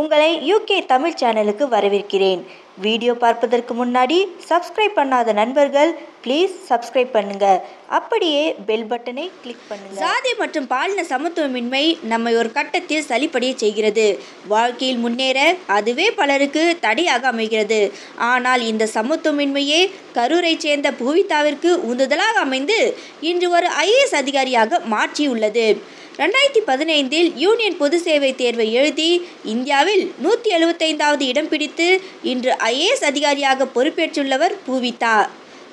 உங்களை யூகே தமிழ் சேனலுக்கு வரவேற்கிறேன். வீடியோ பார்ப்பதற்கு முன்னாடி சப்ஸ்கிரைப் பண்ணாத நண்பர்கள் ப்ளீஸ் சப்ஸ்கிரைப் பண்ணுங்க. அப்படியே பெல் பட்டனை கிளிக் பண்ணுங்க. சாதி மற்றும் பாலின சமத்துவமின்மை நம்மை ஒரு கட்டத்தில் சளிப்படைய செய்கிறது. வாழ்க்கையில் முன்னேற அதுவே பலருக்கு தடையாக அமைகிறது. ஆனால் இந்த சமத்துவமின்மையே கரூரை சேர்ந்த புவிதாவிற்கு உந்துதலாக அமைந்து இன்று ஒரு ஐஏஎஸ் அதிகாரியாக மாற்றியுள்ளது. ரெண்டாயிரத்தி பதினைந்தில் யூனியன் பொது சேவை தேர்வை எழுதி இந்தியாவில் நூற்றி எழுபத்தைந்தாவது இடம் பிடித்து இன்று ஐஏஎஸ் அதிகாரியாக பொறுப்பேற்றுள்ளவர் பூவிதா.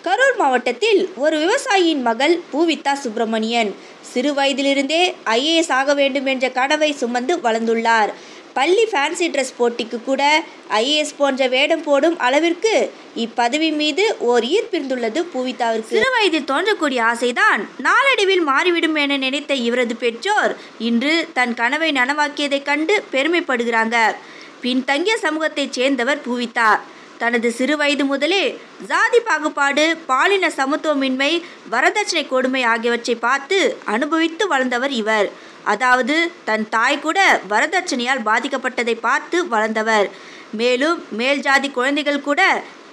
கரூர் மாவட்டத்தில் ஒரு விவசாயியின் மகள் பூவிதா சுப்பிரமணியன். சிறு வயதிலிருந்தே ஐஏஎஸ் ஆக வேண்டும் என்ற கனவை சுமந்து வளர்ந்துள்ளார். பள்ளி ஃபேன்சி ட்ரெஸ் போட்டிக்கு கூட ஐஏஎஸ் போன்ற வேடம் போடும் அளவிற்கு இப்பதவி மீது ஓர் ஈர்ப்பிருந்துள்ளது பூவிதாவிற்கு. சிறு வயதில் தோன்றக்கூடிய ஆசைதான். நாளடைவில் மாறிவிடும் என நினைத்த இவரது பெற்றோர் இன்று தன் கனவை நனவாக்கியதைக் கண்டு பெருமைப்படுகிறாங்க. பின்தங்கிய சமூகத்தைச் சேர்ந்தவர் பூவிதா. தனது சிறுவயது முதலே ஜாதி பாகுபாடு பாலின சமத்துவமின்மை வரதட்சணை கொடுமை ஆகியவற்றை பார்த்து அனுபவித்து வளர்ந்தவர் இவர். அதாவது தன் தாய் கூட வரதட்சணையால் பாதிக்கப்பட்டதை பார்த்து வளர்ந்தவர். மேலும் மேல் ஜாதி குழந்தைகள் கூட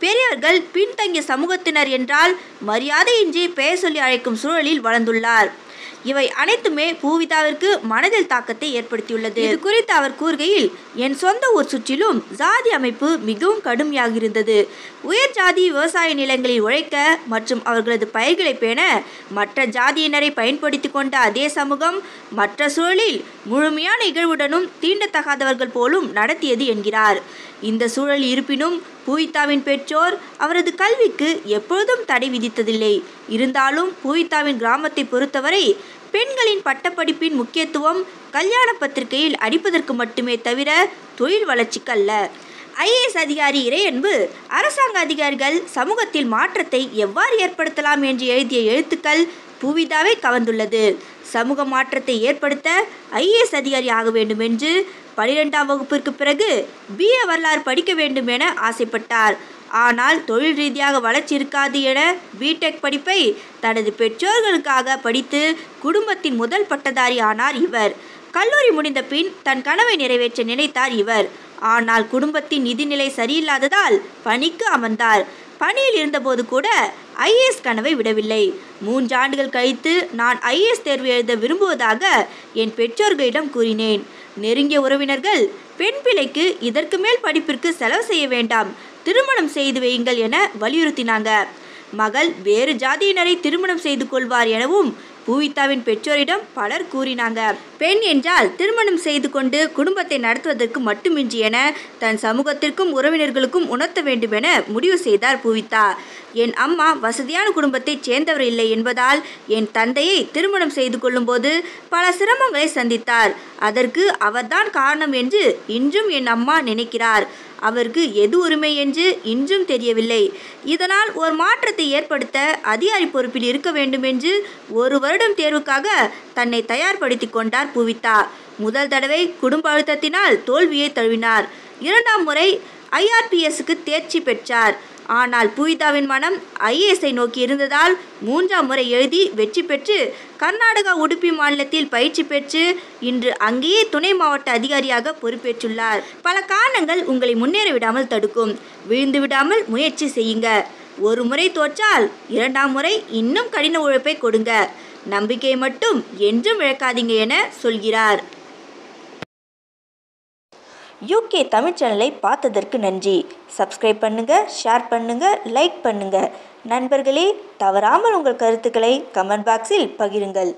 பெரியவர்கள் பின்தங்கிய சமூகத்தினர் என்றால் மரியாதையின்றி பெயர் சொல்லி அழைக்கும் சூழலில் வளர்ந்துள்ளார். இவை அனைத்துமே பூவிதாவிற்கு மனதில் தாக்கத்தை ஏற்படுத்தியுள்ளது. இது குறித்து அவர் கூறுகையில் என் சொந்த ஊர் சுற்றிலும் ஜாதி அமைப்பு மிகவும் கடுமையாக இருந்தது உயர் ஜாதி விவசாய நிலங்களில் உழைக்க மற்றும் அவர்களது பயிர்களை பேண மற்ற ஜாதியினரை பயன்படுத்தி கொண்ட அதே சமூகம் மற்ற சூழலில் முழுமையான இகழ்வுடனும் தீண்டத்தகாதவர்கள் போலும் நடத்தியது என்கிறார். இந்த சூழல் இருப்பினும் பூவிதாவின் பெற்றோர் அவரது கல்விக்கு எப்பொழுதும் தடை விதித்ததில்லை. இருந்தாலும் பூவிதாவின் கிராமத்தை பொறுத்தவரை பெண்களின் பட்டப்படிப்பின் முக்கியத்துவம் கல்யாண பத்திரிகையில் அடிப்பதற்கு மட்டுமே தவிர தொழில் வளர்ச்சிக்கு அல்ல ஐஏஎஸ் அதிகாரி இறையன்பு அரசாங்க அதிகாரிகள் சமூகத்தில் மாற்றத்தை எவ்வாறு ஏற்படுத்தலாம் என்று எழுதிய எழுத்துக்கள் பூவிதாவை கவர்ந்துள்ளது. சமூக மாற்றத்தை ஏற்படுத்த ஐஏஎஸ் அதிகாரி ஆக வேண்டும் என்று பனிரெண்டாம் வகுப்பிற்கு பிறகு பிஏ வரலாறு படிக்க வேண்டும் என ஆசைப்பட்டார். ஆனால் தொழில் ரீதியாக வளர்ச்சி இருக்காது என பிடெக் படிப்பை தனது பெற்றோர்களுக்காக படித்து குடும்பத்தின் முதல் பட்டதாரி ஆனார் இவர். கல்லூரி முடிந்த பின் தன் கனவை நிறைவேற்ற நினைத்தார் இவர். ஆனால் குடும்பத்தின் நிதிநிலை சரியில்லாததால் பணிக்கு அமர்ந்தார். பணியில் இருந்தபோது கூட ஐஏஎஸ் கனவை விடவில்லை. மூன்று ஆண்டுகள் கழித்து நான் ஐஏஎஸ் தேர்வு எழுத விரும்புவதாக என் பெற்றோர்களிடம் கூறினேன். நெருங்கிய உறவினர்கள் பெண் பிள்ளைக்கு இதற்கு மேல் படிப்பிற்கு செலவு செய்ய வேண்டாம். திருமணம் செய்து வையுங்கள் என வலியுறுத்தினாங்க. மகள் வேறு ஜாதியினரை திருமணம் செய்து கொள்வார் எனவும் பூவிதாவின் பெற்றோரிடம் பலர் கூறினாங்க. பெண் என்றால் திருமணம் செய்து கொண்டு குடும்பத்தை நடத்துவதற்கு மட்டுமின்றி என தன் சமூகத்திற்கும் உறவினர்களுக்கும் உணர்த்த வேண்டும் என முடிவு செய்தார் பூவிதா. என் அம்மா வசதியான குடும்பத்தைச் சேர்ந்தவர் இல்லை என்பதால் என் தந்தையை திருமணம் செய்து கொள்ளும்போது பல சிரமங்களை சந்தித்தார். அதற்கு அவர்தான் காரணம் என்று இன்றும் என் அம்மா நினைக்கிறார். அவருக்கு எது உரிமை என்று இன்றும் தெரியவில்லை. இதனால் ஒரு மாற்றத்தை ஏற்படுத்த அதிகாரி பொறுப்பில் இருக்க வேண்டும் என்று ஒரு வருடம் தேர்வுக்காக தன்னை தயார்படுத்தி கொண்டார் பூவிதா முதல் தடவை குடும்ப அழுத்தத்தினால் தோல்வியை தழுவினார். இரண்டாம் முறை ஐஆர்பிஎஸ்க்கு தேர்ச்சி பெற்றார். ஆனால் பூவிதாவின் மனம் ஐஏஎஸ்ஐ நோக்கி இருந்ததால் மூன்றாம் முறை எழுதி வெற்றி பெற்று கர்நாடகா உடுப்பி மாநிலத்தில் பயிற்சி பெற்று இன்று அங்கேயே துணை மாவட்ட அதிகாரியாக பொறுப்பேற்றுள்ளார். பல காரணங்கள் உங்களை முன்னேற விடாமல் தடுக்கும். விழுந்து விடாமல் முயற்சி செய்யுங்க. ஒரு முறை தோற்றால் இரண்டாம் முறை இன்னும் கடின உழைப்பை கொடுங்க. நம்பிக்கையை மட்டும் என்றும் இழக்காதீங்க என சொல்கிறார். யூகே தமிழ் சேனலை பார்த்ததற்கு நன்றி. சப்ஸ்கிரைப் பண்ணுங்க ஷேர் பண்ணுங்க லைக் பண்ணுங்க. நண்பர்களே தவறாமல் உங்கள் கருத்துக்களை கமெண்ட் பாக்ஸில் பகிருங்கள்.